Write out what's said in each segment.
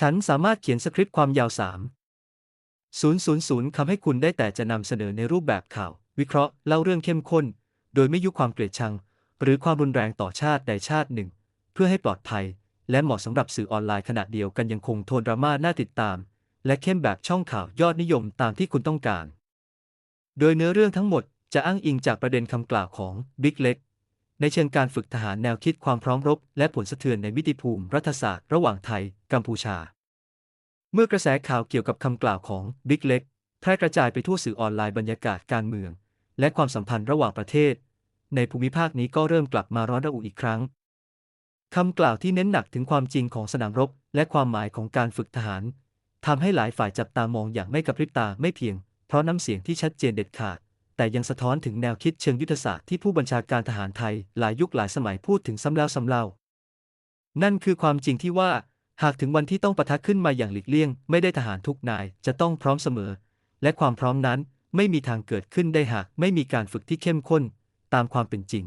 ฉันสามารถเขียนสคริปต์ความยาว 3 000 คำให้คุณได้แต่จะนำเสนอในรูปแบบข่าว วิเคราะห์เล่าเรื่องเข้มข้น โดยไม่ยุความเกลียดชัง หรือความรุนแรงต่อชาติใดชาติหนึ่ง เพื่อให้ปลอดภัย และเหมาะสำหรับสื่อออนไลน์ขณะเดียวกันยังคงโทนดราม่าน่าติดตาม และเข้มแบบช่องข่าวยอดนิยมตามที่คุณต้องการ โดยเนื้อเรื่องทั้งหมดจะอ้างอิงจากประเด็นคำกล่าวของบิ๊กเล็ก ในเชิงการฝึกทหารแนวคิดความพร้อมรบ และผลสะเทือนในมิติภูมิรัฐศาสตร์ระหว่างไทย กัมพูชา เมื่อกระแสข่าวเกี่ยวกับคำกล่าวของบิ๊กเล็กแพร่กระจายไปทั่วสื่อออนไลน์บรรยากาศการเมือง และความสัมพันธ์ระหว่างประเทศ ในภูมิภาคนี้ก็เริ่มกลับมาร้อนระอุอีกครั้งคำกล่าวที่เน้นหนักถึงความจริงของสนามรบ และความหมายของการฝึกทหารทำให้หลายฝ่ายจับตามองอย่างไม่กระพริบตาไม่เพียง เพราะน้ำเสียงที่ชัดเจนเด็ดขาด แต่ยังสะท้อนถึงแนวคิดเชิงยุทธศาสตร์ที่ผู้บัญชาการทหารไทยหลายยุคหลายสมัยพูดถึงซ้ำแล้วซ้ำเล่า นั่นคือความจริงที่ว่า หากถึงวันที่ต้องปะทะขึ้นมาอย่างหลีกเลี่ยง ไม่ได้ทหารทุกนายจะต้องพร้อมเสมอ และความพร้อมนั้นไม่มีทางเกิดขึ้นได้หากไม่มีการฝึกที่เข้มข้น ตามความเป็นจริง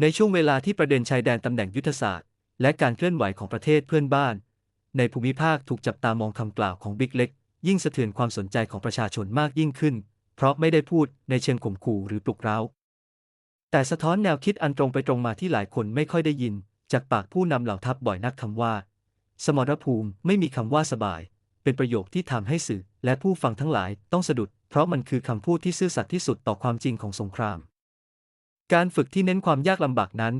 ในช่วงเวลาที่ประเด็นชายแดนตำแหน่งยุทธศาสตร์ และการเคลื่อนไหวของประเทศเพื่อนบ้าน ในภูมิภาคถูกจับตามองคำกล่าวของบิ๊กเล็ก ยิ่งสะเทือนความสนใจของประชาชนมากยิ่งขึ้น เพราะไม่ได้พูดในเชิงข่มขู่หรือปลุกเร้า แต่สะท้อนแนวคิดอันตรงไปตรงมาที่หลายคนไม่ค่อยได้ยิน จากปากผู้นำเหล่าทัพบ่อยนักคำว่า สมรภูมิไม่มีคำว่าสบาย เป็นประโยคที่ทำให้สื่อและผู้ฟังทั้งหลายต้องสะดุด เพราะมันคือคำพูดที่ซื่อสัตย์ที่สุดต่อความจริงของสงคราม การฝึกที่เน้นความยากลำบากนั้น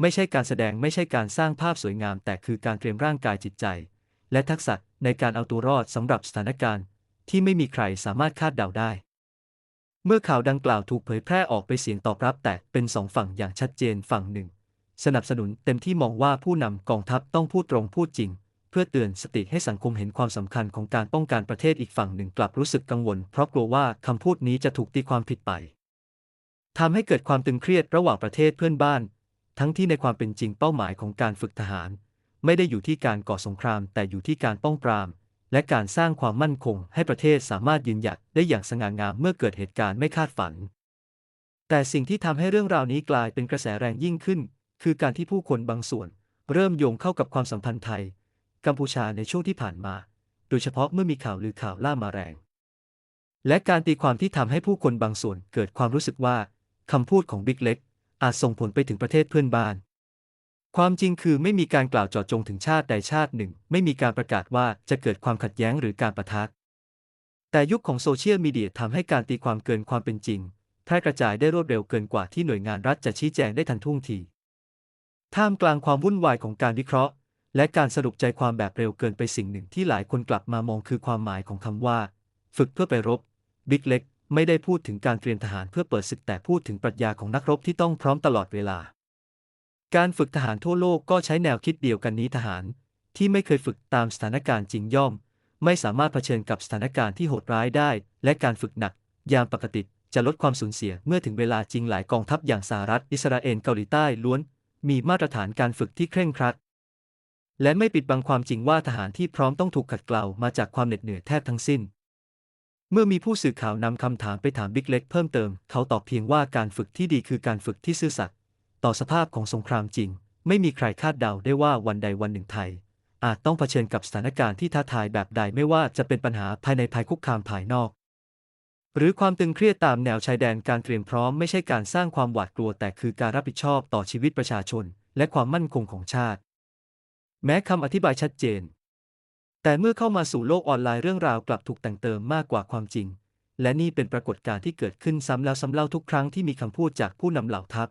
ไม่ใช่การแสดงไม่ใช่การสร้างภาพสวยงาม แต่คือการเตรียมร่างกายจิตใจ และทักษะในการเอาตัวรอดสำหรับสถานการณ์ ที่ไม่มีใครสามารถคาดเดาได้ เมื่อข่าวดังกล่าวถูกเผยแพร่ออกไปเสียงตอบรับแตกเป็นสองฝั่งอย่างชัดเจนฝั่งหนึ่ง สนับสนุนเต็มที่มองว่าผู้นำกองทัพต้องพูดตรงพูดจริง เพื่อเตือนสติให้สังคมเห็นความสำคัญของการป้องกันประเทศอีกฝั่งหนึ่งกลับรู้สึกกังวล เพราะกลัวว่าคำพูดนี้จะถูกตีความผิดไปทำให้เกิดความตึงเครียดระหว่างประเทศเพื่อนบ้าน ทั้งที่ในความเป็นจริงเป้าหมายของการฝึกทหาร ไม่ได้อยู่ที่การก่อสงครามแต่อยู่ที่การป้องปราม และการสร้างความมั่นคงให้ประเทศสามารถยืนหยัดได้อย่างสง่างามเมื่อเกิดเหตุการณ์ไม่คาดฝัน แต่สิ่งที่ทำให้เรื่องราวนี้กลายเป็นกระแสแรงยิ่งขึ้น คือการที่ผู้คนบางส่วน เริ่มโยงเข้ากับความสัมพันธ์ไทย กัมพูชาในช่วงที่ผ่านมา โดยเฉพาะเมื่อมีข่าวลือข่าวล่ามาแรง และการตีความที่ทำให้ผู้คนบางส่วนเกิดความรู้สึกว่าคำพูดของบิ๊กเล็กอาจส่งผลไปถึงประเทศเพื่อนบ้าน ความจริงคือไม่มีการกล่าวเจาะจงถึงชาติใดชาติหนึ่ง ไม่มีการประกาศว่าจะเกิดความขัดแย้งหรือการประทะแต่ยุคของโซเชียลมีเดียทำให้การตีความเกินความเป็นจริงแพร่กระจายได้รวดเร็วเกินกว่าที่หน่วยงานรัฐจะชี้แจงได้ทันท่วงที ท่ามกลางความวุ่นวายของการวิเคราะห์ และการสรุปใจความแบบเร็วเกินไปสิ่งหนึ่งที่หลายคนกลับมามองคือความหมายของคำว่า ฝึกเพื่อไปรบบิ๊กเล็กไม่ได้พูดถึงการเตรียมทหารเพื่อเปิดศึกแต่พูดถึงปรัชญาของนักรบที่ต้องพร้อมตลอดเวลา การฝึกทหารทั่วโลกก็ใช้แนวคิดเดียวกันนี้ทหาร ที่ไม่เคยฝึกตามสถานการณ์จริงย่อม ไม่สามารถเผชิญกับสถานการณ์ที่โหดร้ายได้ และการฝึกหนัก ยามปกติจะลดความสูญเสียเมื่อถึงเวลาจริงหลายกองทัพอย่างสหรัฐอิสราเอลเกาหลีใต้ล้วน มีมาตรฐานการฝึกที่เคร่งครัด และไม่ปิดบังความจริงว่าทหารที่พร้อมต้องถูกขัดเกลามาจากความเหน็ดเหนื่อยแทบทั้งสิ้น เมื่อมีผู้สื่อข่าวนำคำถามไปถามบิ๊กเล็กเพิ่มเติม เขาตอบเพียงว่าการฝึกที่ดีคือการฝึกที่ซื่อสัตย์ ต่อสภาพของสงครามจริง ไม่มีใครคาดเดาได้ว่าวันใดวันหนึ่งไทย อาจต้องเผชิญกับสถานการณ์ที่ท้าทายแบบใดไม่ว่าจะเป็นปัญหาภายในภายคุกคามภายนอก หรือความตึงเครียดตามแนวชายแดนการเตรียมพร้อมไม่ใช่การสร้างความหวาดกลัวแต่คือการรับผิดชอบต่อชีวิตประชาชน และความมั่นคงของชาติ แม้คำอธิบายชัดเจน แต่เมื่อเข้ามาสู่โลกออนไลน์เรื่องราวกลับถูกแต่งเติมมากกว่าความจริงและนี่เป็นปรากฏการณ์ที่เกิดขึ้นซ้ำแล้วซ้ำเล่าทุกครั้งที่มีคำพูดจากผู้นำเหล่าทัพ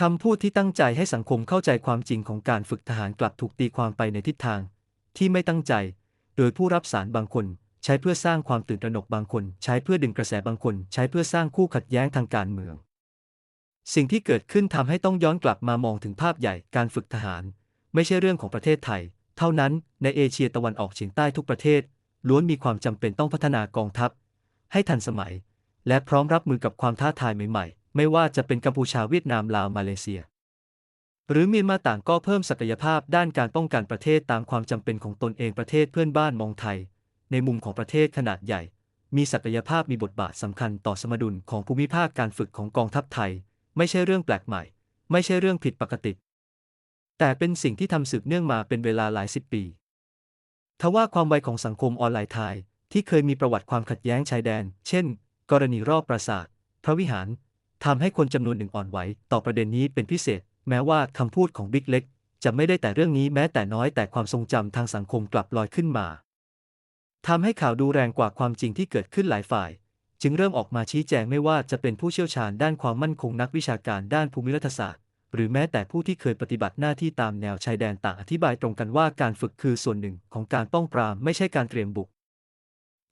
คำพูดที่ตั้งใจให้สังคมเข้าใจความจริงของการฝึกทหารกลับถูกตีความไปในทิศทาง ที่ไม่ตั้งใจ โดยผู้รับสารบางคน ใช้เพื่อสร้างความตื่นตระหนกบางคน ใช้เพื่อดึงกระแสบางคน ใช้เพื่อสร้างคู่ขัดแย้งทางการเมือง สิ่งที่เกิดขึ้นทำให้ต้องย้อนกลับมามองถึงภาพใหญ่การฝึกทหาร ไม่ใช่เรื่องของประเทศไทย เท่านั้นในเอเชียตะวันออกเฉียงใต้ทุกประเทศ ล้วนมีความจำเป็นต้องพัฒนากองทัพ ให้ทันสมัย และพร้อมรับมือกับความท้าทายใหม่ๆ ไม่ว่าจะเป็นกัมพูชาเวียดนามลาวมาเลเซีย หรือเมียนมาต่างก็เพิ่มศักยภาพด้านการป้องกันประเทศตามความจำเป็นของตนเองประเทศเพื่อนบ้านมองไทย ในมุมของประเทศขนาดใหญ่ มีศักยภาพมีบทบาทสำคัญต่อสมดุลของภูมิภาคการฝึกของกองทัพไทย ไม่ใช่เรื่องแปลกใหม่ ไม่ใช่เรื่องผิดปกติ แต่เป็นสิ่งที่ทำสืบเนื่องมาเป็นเวลาหลายสิบปีทว่าความไวของสังคมออนไลน์ไทยที่เคยมีประวัติความขัดแย้งชายแดน เช่น กรณีรอบปราสาท พระวิหาร ทำให้คนจำนวนหนึ่งอ่อนไหว ต่อประเด็นนี้เป็นพิเศษ แม้ว่าคำพูดของบิ๊กเล็ก จะไม่ได้แต่เรื่องนี้แม้แต่น้อยแต่ความทรงจำทางสังคมกลับลอยขึ้นมาทำให้ข่าวดูแรงกว่าความจริงที่เกิดขึ้นหลายฝ่าย จึงเริ่มออกมาชี้แจงไม่ว่าจะเป็นผู้เชี่ยวชาญด้านความมั่นคงนักวิชาการด้านภูมิรัฐศาสตร์ หรือแม้แต่ผู้ที่เคยปฏิบัติหน้าที่ตามแนวชายแดนต่างอธิบายตรงกันว่าการฝึกคือส่วนหนึ่งของการป้องปรามไม่ใช่การเตรียมบุก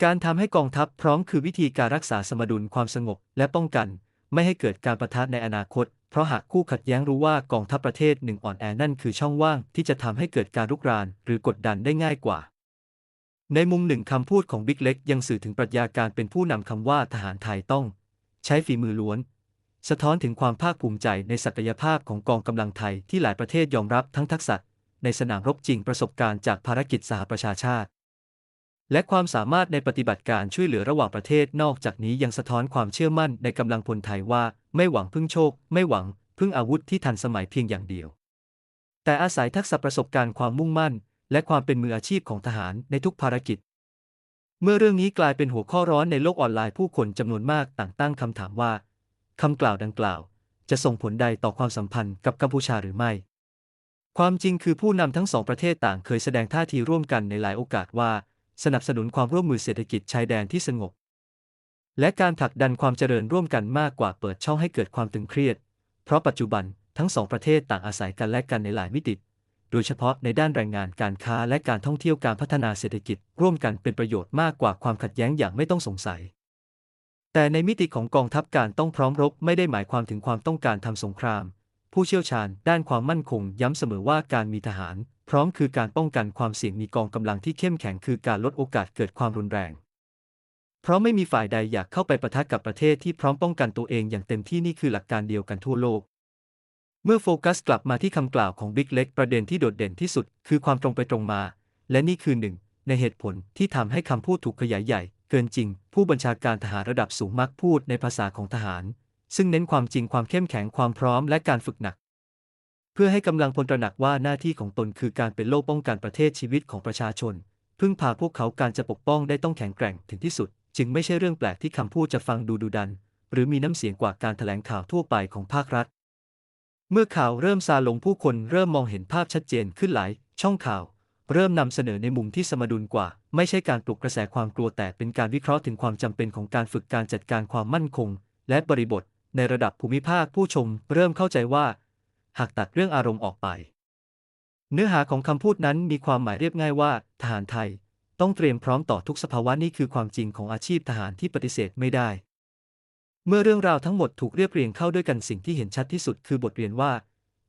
การทำให้กองทัพพร้อมคือวิธีการรักษาสมดุลความสงบและป้องกัน ไม่ให้เกิดการประทะในอนาคต เพราะหากคู่ขัดแย้งรู้ว่ากองทัพประเทศหนึ่งอ่อนแอนั่นคือช่องว่างที่จะทำให้เกิดการรุกราน หรือกดดันได้ง่ายกว่า ในมุมหนึ่งคำพูดของบิ๊กเล็กยังสื่อถึงปรัชญาการเป็นผู้นำคำว่าทหารไทยต้อง ใช้ฝีมือล้วนสะท้อนถึงความภาคภูมิใจในศักยภาพของกองกำลังไทยที่หลายประเทศยอมรับทั้งทักษะ ในสนามรบจริงประสบการณ์จากภารกิจสหประชาชาติ และความสามารถในปฏิบัติการช่วยเหลือระหว่างประเทศนอกจากนี้ยังสะท้อนความเชื่อมั่นในกำลังพลไทยว่า ไม่หวังพึ่งโชค ไม่หวังพึ่งอาวุธที่ทันสมัยเพียงอย่างเดียว แต่อาศัยทักษะประสบการณ์ความมุ่งมั่น และความเป็นมืออาชีพของทหารในทุกภารกิจ เมื่อเรื่องนี้กลายเป็นหัวข้อร้อนในโลกออนไลน์ผู้คนจำนวนมากต่างตั้งคำถามว่าคำกล่าวดังกล่าว จะส่งผลใดต่อความสัมพันธ์กับกัมพูชาหรือไม่ ความจริงคือผู้นำทั้งสองประเทศต่างเคยแสดงท่าทีร่วมกันในหลายโอกาสว่า สนับสนุนความร่วมมือเศรษฐกิจชายแดนที่สงบ และการผลักดันความเจริญร่วมกันมากกว่าเปิดช่องให้เกิดความตึงเครียด เพราะปัจจุบันทั้งสองประเทศต่างอาศัยกันและกันในหลายมิติ โดยเฉพาะในด้านแรงงานการค้าและการท่องเที่ยวการพัฒนาเศรษฐกิจ ร่วมกันเป็นประโยชน์มากกว่าความขัดแย้งอย่างไม่ต้องสงสัย แต่ในมิติของกองทัพการต้องพร้อมรบไม่ได้หมายความถึงความต้องการทำสงคราม ผู้เชี่ยวชาญด้านความมั่นคงย้ำเสมอว่าการมีทหาร พร้อมคือการป้องกันความเสี่ยงมีกองกำลังที่เข้มแข็งคือการลดโอกาสเกิดความรุนแรง เพราะไม่มีฝ่ายใดอยากเข้าไปประทะกับประเทศที่พร้อมป้องกันตัวเองอย่างเต็มที่นี่คือหลักการเดียวกันทั่วโลก เมื่อโฟกัสกลับมาที่คำกล่าวของบิ๊กเล็กประเด็นที่โดดเด่นที่สุด คือความตรงไปตรงมา และนี่คือหนึ่งในเหตุผลที่ทำให้คำพูดถูกขยายใหญ่ เกินจริง ผู้บัญชาการทหารระดับสูงมักพูดในภาษาของทหาร ซึ่งเน้นความจริงความเข้มแข็งความพร้อมและการฝึกหนัก เพื่อให้กำลังพลตระหนักว่าหน้าที่ของตนคือการเป็นโล่ป้องกันประเทศชีวิตของประชาชน พึ่งพาพวกเขาการจะปกป้องได้ต้องแข็งแกร่งถึงที่สุด จึงไม่ใช่เรื่องแปลกที่คำพูดจะฟังดูดุดัน หรือมีน้ำเสียงกว่าการแถลงข่าวทั่วไปของภาครัฐ เมื่อข่าวเริ่มซาลงผู้คนเริ่มมองเห็นภาพชัดเจนขึ้นหลาย ช่องข่าว เริ่มนำเสนอในมุมที่สมดุลกว่า ไม่ใช่การปลุกกระแสความกลัวแต่เป็นการวิเคราะห์ถึงความจำเป็นของการฝึกการจัดการความมั่นคง และบริบท ในระดับภูมิภาคผู้ชม เริ่มเข้าใจว่า หากตัดเรื่องอารมณ์ออกไป เนื้อหาของคำพูดนั้นมีความหมายเรียบง่ายว่า ทหารไทย ต้องเตรียมพร้อมต่อทุกสภาวะนี่คือความจริงของอาชีพทหารที่ปฏิเสธไม่ได้ เมื่อเรื่องราวทั้งหมดถูกเรียบเรียงเข้าด้วยกันสิ่งที่เห็นชัดที่สุดคือบทเรียนว่า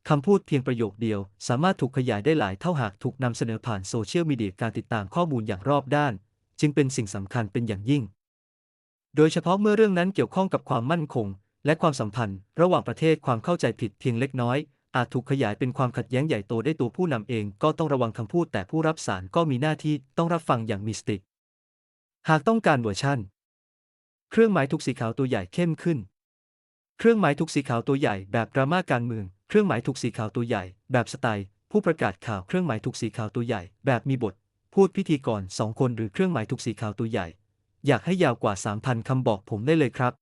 คำพูดเพียงประโยคเดียว สามารถถูกขยายได้หลายเท่าหากถูกนำเสนอผ่านโซเชียลมีเดียการติดตามข้อมูลอย่างรอบด้าน จึงเป็นสิ่งสำคัญเป็นอย่างยิ่ง โดยเฉพาะเมื่อเรื่องนั้นเกี่ยวข้องกับความมั่นคง และความสัมพันธ์ ระหว่างประเทศความเข้าใจผิดเพียงเล็กน้อย อาจถูกขยายเป็นความขัดแย้งใหญ่โตได้ตัวผู้นำเองก็ต้องระวังคำพูดแต่ผู้รับสารก็มีหน้าที่ต้องรับฟังอย่างมีสติ หากต้องการเวอร์ชั่น เครื่องหมายถูกสีขาวตัวใหญ่เข้มขึ้น เครื่องหมายถูกสีขาวตัวใหญ่แบบดราม่าการเมือง เครื่องหมายถูกสีขาวตัวใหญ่ แบบสไตล์ ผู้ประกาศข่าวเครื่องหมายถูกสีขาวตัวใหญ่ แบบมีบท พูดพิธีกรสองคนหรือเครื่องหมายถูกสีขาวตัวใหญ่ อยากให้ยาวกว่า 3,000คำบอกผมได้เลยครับ